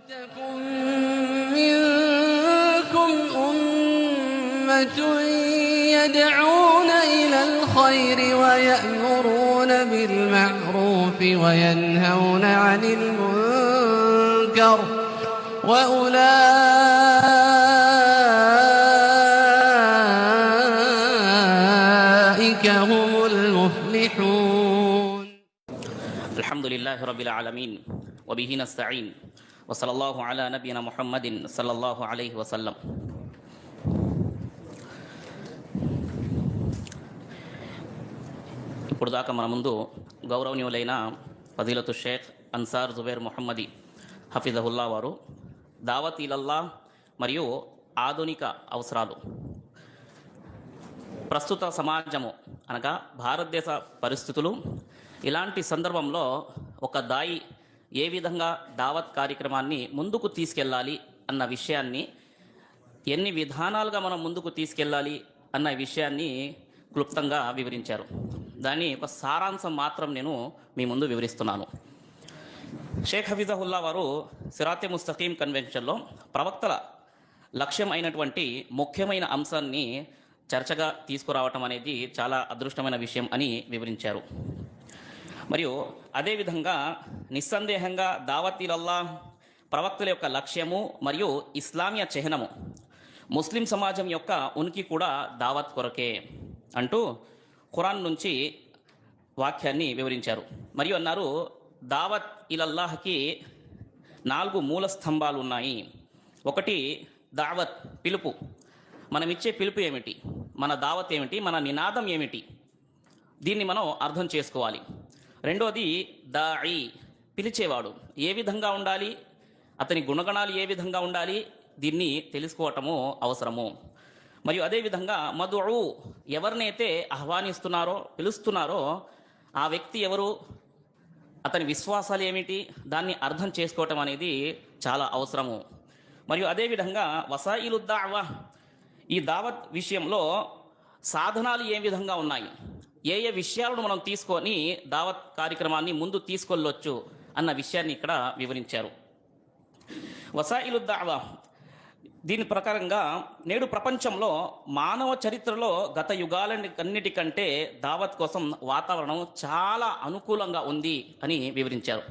ولتكن منكم أمة يدعون إلى الخير ويأمرون بالمعروف وينهون عن المنكر وأولئك هم المفلحون. الحمد لله رب العالمين وبه نستعين వసలల్లాహు అలా నబీన మొహమ్మదిన్ సల్లల్లాహు అలైహి వసల్లం ఇప్పుడు దాకా మన ముందు గౌరవనీయులైన ఫజీలతు షేఖ్ అన్సార్ జుబేర్ మొహమ్మది హఫీజహుల్లా వారు దావతీలల్లా మరియు ఆధునిక అవసరాలు. ప్రస్తుత సమాజము అనగా భారతదేశ పరిస్థితులు ఇలాంటి సందర్భంలో ఒక దాయి ఏ విధంగా దావత్ కార్యక్రమాన్ని ముందుకు తీసుకెళ్ళాలి అన్న విషయాన్ని ఎన్ని విధానాలుగా మనం ముందుకు తీసుకెళ్ళాలి అన్న విషయాన్ని క్లుప్తంగా వివరించారు. దాని ఒక సారాంశం మాత్రం నేను మీ ముందు వివరిస్తున్నాను. షేక్ హఫీజహుల్లా వారు సిరాతి ముస్తకీం కన్వెన్షన్లో ప్రవక్తల లక్ష్యం అయినటువంటి ముఖ్యమైన అంశాన్ని చర్చగా తీసుకురావటం అనేది చాలా అదృష్టమైన విషయం అని వివరించారు. మరియు అదేవిధంగా నిస్సందేహంగా దావతీలల్లా ప్రవక్తల యొక్క లక్ష్యము మరియు ఇస్లామియ చిహ్నము ముస్లిం సమాజం యొక్క ఉనికి కూడా దావత్ కొరకే అంటూ ఖురాన్ నుంచి వాక్యాన్ని వివరించారు. మరియు అన్నారు దావత్ ఇలల్లాహకి నాలుగు మూల స్తంభాలు ఉన్నాయి. ఒకటి దావత్ పిలుపు. మనం ఇచ్చే పిలుపు ఏమిటి? మన దావత్ ఏమిటి? మన నినాదం ఏమిటి? దీన్ని మనం అర్థం చేసుకోవాలి. రెండోది దాయి పిలిచేవాడు. ఏ విధంగా ఉండాలి? అతని గుణగణాలు ఏ విధంగా ఉండాలి? దీన్ని తెలుసుకోవటము అవసరము. మరియు అదేవిధంగా మధుడు ఎవరినైతే ఆహ్వానిస్తున్నారో పిలుస్తున్నారో ఆ వ్యక్తి ఎవరు? అతని విశ్వాసాలు ఏమిటి? దాన్ని అర్థం చేసుకోవటం అనేది చాలా అవసరము. మరియు అదేవిధంగా వసాయిలు దావా ఈ దావత్ విషయంలో సాధనాలు ఏ విధంగా ఉన్నాయి? ఏ ఏ విషయాలను మనం తీసుకొని దావత్ కార్యక్రమాన్ని ముందు తీసుకెళ్ళొచ్చు అన్న విషయాన్ని ఇక్కడ వివరించారు. వసాయిలు దావా. దీని ప్రకారంగా నేడు ప్రపంచంలో మానవ చరిత్రలో గత యుగాలన్నిటికంటే దావత్ కోసం వాతావరణం చాలా అనుకూలంగా ఉంది అని వివరించారు.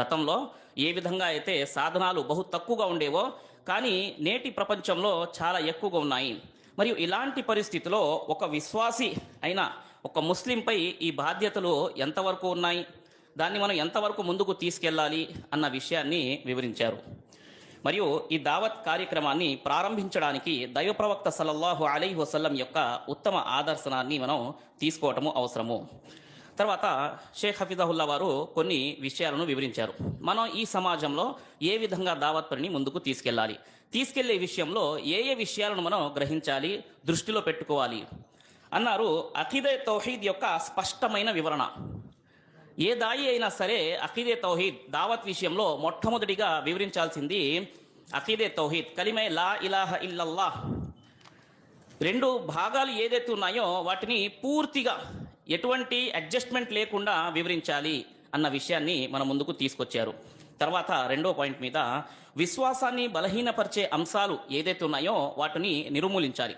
గతంలో ఏ విధంగా అయితే సాధనాలు బహు తక్కువగా ఉండేవో కానీ నేటి ప్రపంచంలో చాలా ఎక్కువగా ఉన్నాయి. మరియు ఇలాంటి పరిస్థితిలో ఒక విశ్వాసి అయిన ఒక ముస్లింపై ఈ బాధ్యతలు ఎంతవరకు ఉన్నాయి? దాన్ని మనం ఎంతవరకు ముందుకు తీసుకెళ్ళాలి? అన్న విషయాన్ని వివరించారు. మరియు ఈ దావత్ కార్యక్రమాన్ని ప్రారంభించడానికి దైవ ప్రవక్త సల్లల్లాహు అలీ వసల్లం యొక్క ఉత్తమ ఆదర్శనాన్ని మనం తీసుకోవటము అవసరము. తర్వాత షేక్ హఫీజాహుల్లా వారు కొన్ని విషయాలను వివరించారు. మనం ఈ సమాజంలో ఏ విధంగా దావత్ పనిని ముందుకు తీసుకెళ్ళాలి? తీసుకెళ్ళే విషయంలో ఏ ఏ విషయాలను మనం గ్రహించాలి? దృష్టిలో పెట్టుకోవాలి? అన్నారు అఖీదే తౌహీద్ యొక్క స్పష్టమైన వివరణ. ఏ దాయి అయినా సరే అఖీదే తౌహీద్ దావత్ విషయంలో మొట్టమొదటిగా వివరించాల్సింది అఖీదే తౌహీద్ కలిమే లా ఇలాహ ఇల్లల్లాహ్. రెండు భాగాలు ఏదైతే ఉన్నాయో వాటిని పూర్తిగా ఎటువంటి అడ్జస్ట్మెంట్ లేకుండా వివరించాలి అన్న విషయాన్ని మన ముందుకు తీసుకొచ్చారు. తర్వాత రెండో పాయింట్ మీద విశ్వాసాన్ని బలహీనపరిచే అంశాలు ఏదైతే ఉన్నాయో వాటిని నిర్మూలించాలి.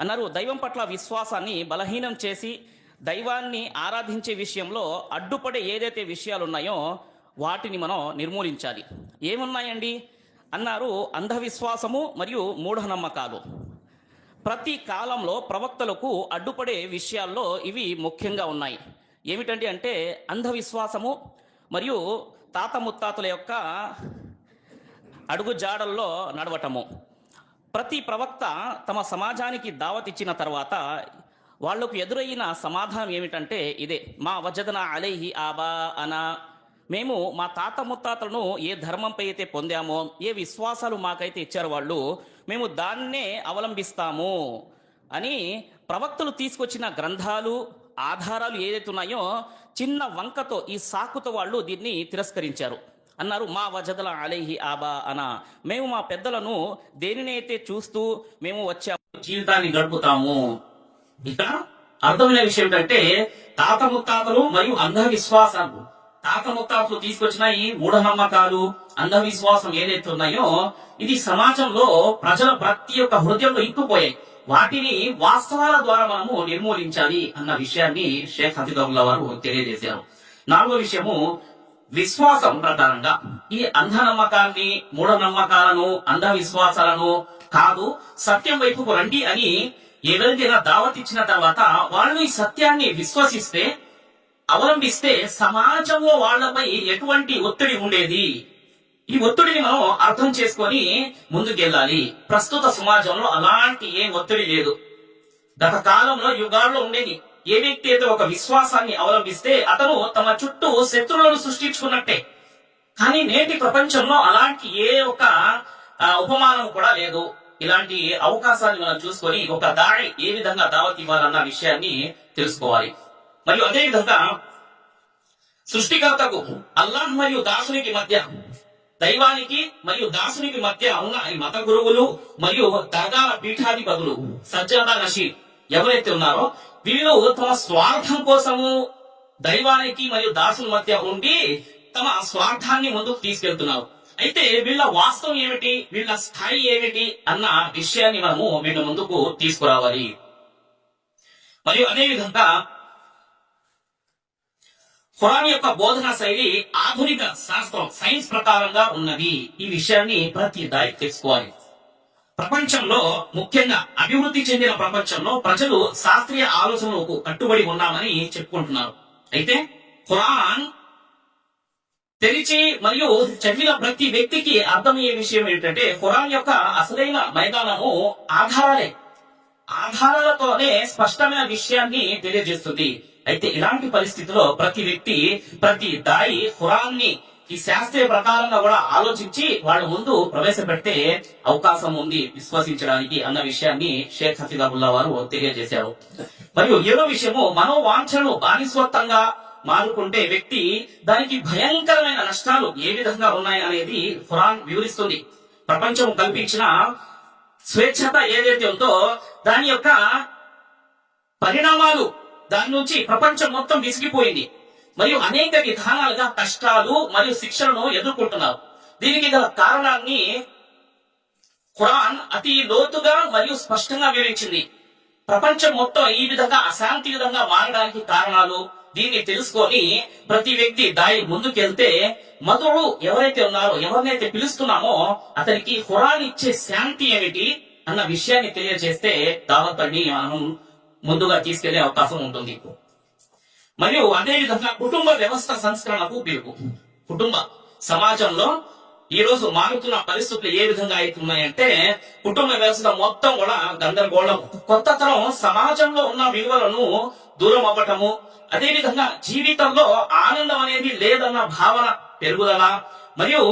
అన్నారు. దైవం పట్ల విశ్వాసాన్ని బలహీనం చేసి దైవాన్ని ఆరాధించే విషయంలో అడ్డుపడే ఏదైతే విషయాలు ఉన్నాయో వాటిని మనం నిర్మూలించాలి. ఏమున్నాయండి? అన్నారు అంధవిశ్వాసము మరియు మూఢనమ్మకాలు. ప్రతి కాలంలో ప్రవక్తలకు అడ్డుపడే విషయాల్లో ఇవి ముఖ్యంగా ఉన్నాయి. ఏమిటండి అంటే అంధవిశ్వాసము మరియు తాత ముత్తాతల యొక్క అడుగు జాడల్లో నడవటము. ప్రతి ప్రవక్త తమ సమాజానికి దావత్ ఇచ్చిన తర్వాత వాళ్ళకు ఎదురయ్యిన సమాధానం ఏమిటంటే ఇదే మా వజదన అలైహి ఆబా అనా మేము మా తాత ముత్తాతలను ఏ ధర్మంపై అయితే పొందామో ఏ విశ్వాసాలు మాకైతే ఇచ్చారు వాళ్ళు మేము దాన్నే అవలంబిస్తాము అని ప్రవక్తలు తీసుకొచ్చిన గ్రంథాలు ఆధారాలు ఏదైతే ఉన్నాయో చిన్న వంకతో ఈ సాకుతో వాళ్ళు దీన్ని తిరస్కరించారు. అన్నారు మా వజదల అలైహి ఆబా అనా మేము మా పెద్దలను దేనినైతే చూస్తూ మేము వచ్చాము జీవితాన్ని గడుపుతాము. ఇక అర్థమైన విషయం ఏంటంటే తాత ముత్తాతలు మరియు అంధవిశ్వాసాలు. తాత ముత్తాతలు తీసుకొచ్చిన ఈ మూఢనమ్మకాలు అంధవిశ్వాసం ఏదైతే ఉన్నాయో ఇది సమాజంలో ప్రజల ప్రతి ఒక్క హృదయంలో ఇంకుపోయాయి వాటిని వాస్తవాల ద్వారా మనము నిర్మూలించాలి అన్న విషయాన్ని షేక్ హఫీదుల్లా వారు తెలియజేశారు. నాలుగో విషయము విశ్వాసం ప్రకారంగా ఈ అంధనమ్మకాన్ని మూఢనమ్మకాలను అంధవిశ్వాసాలను కాదు సత్యం వైపుకు రండి అని ఎవరికైనా దావత్ ఇచ్చిన తర్వాత వాళ్ళు ఈ సత్యాన్ని విశ్వసిస్తే అవలంబిస్తే సమాజంలో వాళ్ళపై ఎటువంటి ఒత్తిడి ఉండేది? ఈ ఒత్తిడిని మనం అర్థం చేసుకొని ముందుకెళ్ళాలి. ప్రస్తుత సమాజంలో అలాంటి ఏ ఒత్తిడి లేదు. గత కాలంలో యుగాల్లో ఉండేది ఏ వ్యక్తి అయితే ఒక విశ్వాసాన్ని అవలంబిస్తే అతను తమ చుట్టూ శత్రువులను సృష్టించుకున్నట్టే. కానీ నేటి ప్రపంచంలో అలాంటి ఏ ఒక ఉపమానం కూడా లేదు. ఇలాంటి అవకాశాన్ని మనం చూసుకొని ఒక దాడి ఏ విధంగా దావత్ ఇవ్వాలన్న విషయాన్ని తెలుసుకోవాలి. మరియు అదే విధంగా సృష్టికర్తకు అల్లాహ్ మరియు దాసునికి మధ్య దైవానికి మరియు దాసునికి మధ్య ఉన్న ఈ మత గురువులు మరియు దర్గాల పీఠాధిపతులు సజ్జాదా నషీద్ ఎవరైతే ఉన్నారో వీళ్ళు తమ స్వార్థం కోసము దైవానికి మరియు దాసుల మధ్య ఉండి తమ స్వార్థాన్ని ముందుకు తీసుకెళ్తున్నారు. అయితే వీళ్ళ వాస్తవం ఏమిటి? వీళ్ళ స్థాయి ఏమిటి? అన్న విషయాన్ని మనము వీళ్ళ ముందుకు తీసుకురావాలి. మరియు అదే విధంగా ఖురాన్ యొక్క బోధన శైలి ఆధునిక శాస్త్రం సైన్స్ ప్రకారంగా ఉన్నది. ఈ విషయాన్ని ప్రతి దాయి తెలుసుకోవాలి. ప్రపంచంలో ముఖ్యంగా అభివృద్ధి చెందిన ప్రపంచంలో ప్రజలు శాస్త్రీయ ఆలోచనలకు కట్టుబడి ఉన్నామని చెప్పుకుంటున్నారు. అయితే ఖురాన్ తెరిచి మరియు చదివిన ప్రతి వ్యక్తికి అర్థమయ్యే విషయం ఏంటంటే ఖురాన్ యొక్క అసలైన మైదానము ఆధారాలే. ఆధారాలతోనే స్పష్టమైన విషయాన్ని తెలియజేస్తుంది. అయితే ఇలాంటి పరిస్థితిలో ప్రతి వ్యక్తి ప్రతి దాయి ఖురాన్ని ఈ శాస్త్రీయ ప్రకారంగా కూడా ఆలోచించి వాళ్ళ ముందు ప్రవేశపెట్టే అవకాశం ఉంది విశ్వసించడానికి అన్న విషయాన్ని షేక్ హఫీదాబుల్లా వారు తెలియజేశారు. మరియు ఏడో విషయము మనోవాంఛలు బానిస్వత్తంగా మారుకుంటే వ్యక్తి దానికి భయంకరమైన నష్టాలు ఏ విధంగా ఉన్నాయి అనేది ఖురాన్ వివరిస్తుంది. ప్రపంచం కల్పించిన స్వేచ్ఛత ఏదైతే ఉందో దాని యొక్క పరిణామాలు దాని నుంచి ప్రపంచం మొత్తం విసిగిపోయింది. మరియు అనేక విధానాలుగా కష్టాలు మరియు శిక్షలను ఎదుర్కొంటున్నారు. దీనికి గల కారణాన్ని ఖురాన్ అతి లోతుగా మరియు స్పష్టంగా వివరించింది. ప్రపంచం మొత్తం ఈ విధంగా అశాంతి విధంగా మారడానికి కారణాలు దీన్ని తెలుసుకొని ప్రతి వ్యక్తి దారి ముందుకెళ్తే మధుడు ఎవరైతే ఉన్నారో ఎవరినైతే పిలుస్తున్నామో అతనికి ఖురాన్ ఇచ్చే శాంతి ఏమిటి అన్న విషయాన్ని తెలియజేస్తే దావతని మనం ముందుగా తీసుకెళ్ళే అవకాశం ఉంటుంది. మరియు అదే విధంగా కుటుంబ వ్యవస్థ సంస్కరణకు పిలుపు కుటుంబ సమాజంలో ఈ రోజు మారుతున్న పరిస్థితులు ఏ విధంగా అవుతున్నాయంటే కుటుంబ వ్యవస్థ మొత్తం కూడా గందరగోళం కొత్త తరం సమాజంలో ఉన్న విలువలను దూరం అవ్వటము అదే విధంగా జీవితంలో ఆనందం అనేది లేదన్న భావన పెరుగుదల మరియు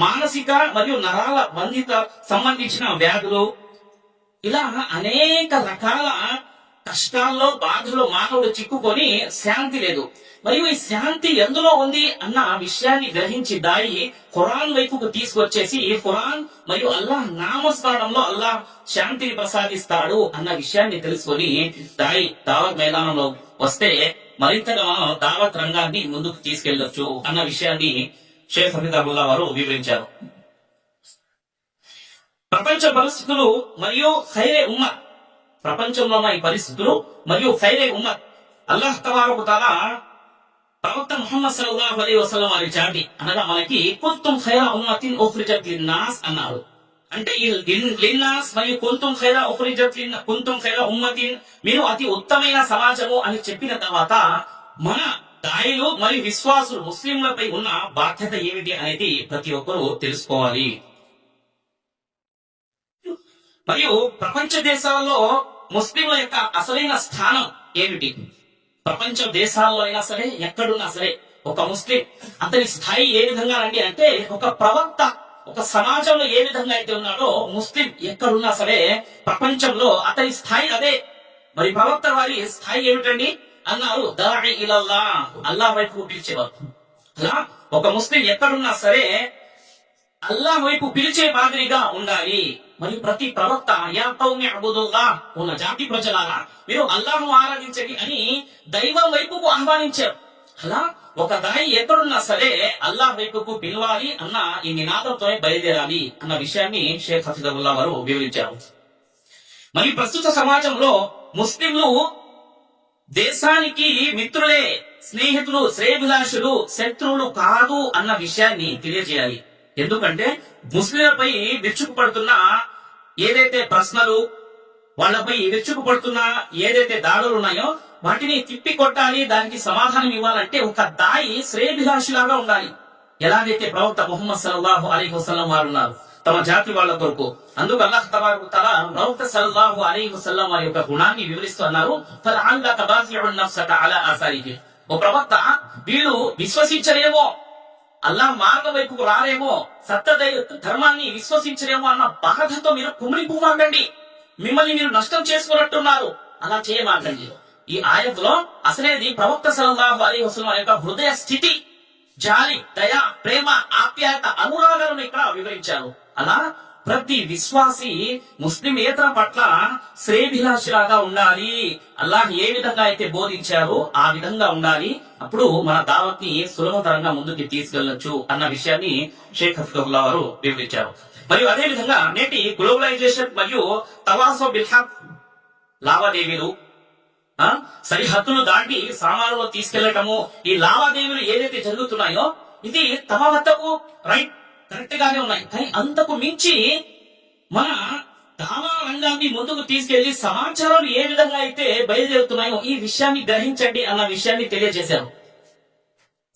మానసిక మరియు నరాల బంధిత సంబంధించిన వ్యాధులు ఇలా అనేక రకాల కష్టాల్లో బాధలో మానవుడు చిక్కుకొని శాంతి లేదు. మరియు ఈ శాంతి ఎందులో ఉంది అన్న విషయాన్ని గ్రహించి దాయి ఖురాన్ వైపుకు తీసుకొచ్చేసి ఖురాన్ మరియు అల్లాహ్ నామస్మరణంలో అల్లాహ్ శాంతిని ప్రసాదిస్తాడు అన్న విషయాన్ని తెలుసుకొని దాయి దావత్ మైదానంలో వస్తే మరింతగా మనం దావత్ రంగాన్ని ముందుకు తీసుకెళ్ళొచ్చు అన్న విషయాన్ని షేఖ్ హఫీదాబుల్లా వారు వివరించారు. ప్రపంచ పరిస్థితులు మరియు ఖైరే ఉమ్మ ప్రపంచంలో ఉన్న ఈ పరిస్థితులు మరియు ఖైరే ఉమ్మర్ అల్లాహ్ తబారకు తాలా ప్రవక్త ముహమ్మద్ సల్లల్లాహు అలీ వసలం వారి చాటి అనగా మనకి కొంతం ఖైరా ఉమ్మతిన్ ఓఫ్రిజత్ లిన్నాస్ అన్నారు అంటే ఈ లిన్నాస్ మరియు కొంతం ఖైరా ఉఖ్రిజత్ లిన్ కొంతం ఖైరా ఉమ్మతిన్ మీరు అతి ఉత్తమైన సమాజము అని చెప్పిన తర్వాత మన దాయిలు మరియు విశ్వాసులు ముస్లింలపై ఉన్న బాధ్యత ఏమిటి అనేది ప్రతి ఒక్కరూ తెలుసుకోవాలి. మరియు ప్రపంచ దేశాల్లో ముస్లింల యొక్క అసలైన స్థానం ఏమిటి? ప్రపంచ దేశాల్లో అయినా సరే ఎక్కడున్నా సరే ఒక ముస్లిం అతని స్థాయి ఏ విధంగా అండి అంటే ఒక ప్రవక్త ఒక సమాజంలో ఏ విధంగా అయితే ఉన్నాడో ముస్లిం ఎక్కడున్నా సరే ప్రపంచంలో అతని స్థాయి అదే. మరి ప్రవక్త వారి స్థాయి ఏమిటండి? అన్నారు దాడి ఇలల్లా అల్లా వైపు పిలిచేవారు. అలా ఒక ముస్లిం ఎక్కడున్నా సరే అల్లాహ్ వైపు పిలిచే మాదిరిగా ఉండాలి. మరియు ప్రతి ప్రవక్త యా కౌమి అబుదుల్లా ఉన్న జాతి ప్రజలారా మీరు అల్లాహ్ను ఆరాధించండి అని దైవం వైపుకు ఆహ్వానించారు. అలా ఒక దాయి ఎక్కడున్నా సరే అల్లాహ్ వైపుకు పిలవాలి అన్న ఈ నినాదంతో బయలుదేరాలి అన్న విషయాన్ని షేక్ హఫీజుల్లా వారు వివరించారు. మరి ప్రస్తుత సమాజంలో ముస్లింలు దేశానికి మిత్రులే స్నేహితులు శ్రేయభిలాషులు శత్రువులు కాదు అన్న విషయాన్ని తెలియజేయాలి. ఎందుకంటే ముస్లింలపై విరుచుకుపడుతున్న ఏదైతే ప్రశ్నలు వాళ్ళపై విరుచుకుపడుతున్న ఏదైతే దాడులు ఉన్నాయో వాటిని తిప్పి కొట్టాలి దానికి సమాధానం ఇవ్వాలంటే ఒక దాయి శ్రేయభిలాషిలాగా ఉండాలి. ఎలాగైతే ప్రవక్త ముహమ్మద్ సల్లాహు అలీ వసల్లం వారు ఉన్నారు తమ జాతి వాళ్ళ కొరకు. అందుకు అల్లాహ్ తబారకు తల ప్రవక్త సల్లాహు అలీ వసల్లం వారి యొక్క గుణాన్ని వివరిస్తూ అన్నారు "ఫలఅల్లక బాసిఉన్ నఫ్సక అలా ఆసారికి ఓ ప్రవక్త వీళ్ళు విశ్వసించలేమో అల్లా మార్గం వైపుకు రారేమో సత్య ధర్మాన్ని విశ్వసించలేమో అన్న బాధతో మీరు కుమిలిపోమాకండి మిమ్మల్ని మీరు నష్టం చేసుకున్నట్టున్నారు. అలా చేయమాకండి. ఈ ఆయతలో అసలేది ప్రవక్త సల్లల్లాహు అలీ వసలం యొక్క హృదయ స్థితి జాలి దయ ప్రేమ ఆప్యాయత అనురాగాలను ఇక్కడ వివరించారు. అలా ప్రతి విశ్వాసి ముస్లిమేతర పట్ల శ్రేభిలాషిలాగా ఉండాలి. అల్లాహ్ ఏ విధంగా అయితే బోధించారో ఆ విధంగా ఉండాలి. అప్పుడు మన దావత్ని సులభతరంగా ముందుకు తీసుకెళ్ళొచ్చు అన్న విషయాన్ని షేఖ్ హఫీదుల్లా వారు వివరించారు. మరియు అదే విధంగా నేటి గ్లోబలైజేషన్ మరియు తవాసో బిల్హాక్ లావాదేవీలు సరిహద్దును సరిహద్దులు దాటి సామాన్లు తీసుకెళ్ళటము ఈ లావాదేవీలు ఏదైతే జరుగుతున్నాయో ఇది తమ వద్దకు రైట్ కరెక్ట్ గానే ఉన్నాయి. కానీ అంతకు మించి మన దావా రంగాన్ని ముందుకు తీసుకెళ్ళి సమాచారాలు ఏ విధంగా అయితే బయలుదేరుతున్నాయో ఈ విషయాన్ని గ్రహించండి అన్న విషయాన్ని తెలియజేశారు.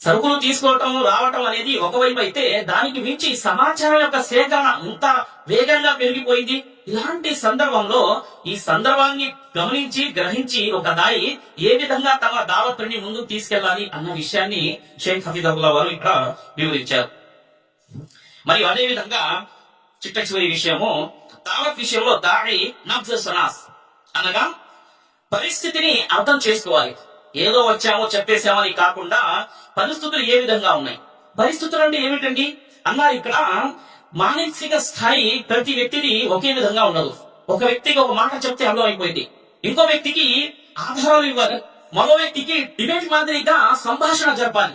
సరుకులు తీసుకోవటం రావటం అనేది ఒకవైపు అయితే దానికి మించి సమాచారం యొక్క సేకరణ అంత వేగంగా పెరిగిపోయింది. ఇలాంటి సందర్భంలో ఈ సందర్భాన్ని గమనించి గ్రహించి ఒక దాయి ఏ విధంగా తమ దావత్తుని ముందుకు తీసుకెళ్ళాలి అన్న విషయాన్ని షేక్ హఫీదల్లా వారు ఇక్కడ వివరించారు. మరియు అదే విధంగా చిట్ట చివరి విషయము దావత్ విషయంలో దాడి నబ్జ సనాస్. అనగా పరిస్థితిని అర్థం చేసుకోవాలి. ఏదో వచ్చామో చెప్పేసామని కాకుండా పరిస్థితులు ఏ విధంగా ఉన్నాయి? పరిస్థితులు అంటే ఏమిటండి? అన్నారు ఇక్కడ మానసిక స్థాయి ప్రతి వ్యక్తిది ఒకే విధంగా ఉండదు ఒక వ్యక్తికి ఒక మాట చెప్తే అర్థం అయిపోయింది ఇంకో వ్యక్తికి ఆధారాలు ఇవ్వాలి. మరో వ్యక్తికి డిబేట్ మాదిరిగా సంభాషణ జరపాలి.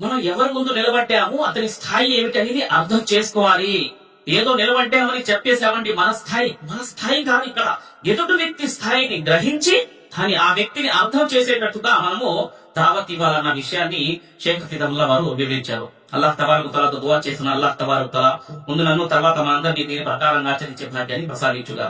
మనం ఎవరి ముందు నిలబట్టాము అతని స్థాయి ఏమిటి అనేది అర్థం చేసుకోవాలి. ఏదో నిలబట్టామని చెప్పేసామండి మన స్థాయి. మన స్థాయి కాదు ఇక్కడ. ఎదుటి వ్యక్తి స్థాయిని గ్రహించి కానీ ఆ వ్యక్తిని అర్థం చేసేటట్టుగా మనము దావత్ ఇవ్వాలన్న విషయాన్ని షేక్ ఫిదల్లా వారు వివరించారు. అల్లాహ్ తబారకు తలతో దువా చేసిన అల్లాహ్ తబారకు తల ముందు నన్ను తర్వాత మా అందరినీ దీని ప్రకారంగా ఆచరించే భాగ్యాన్ని ప్రసాదించుగా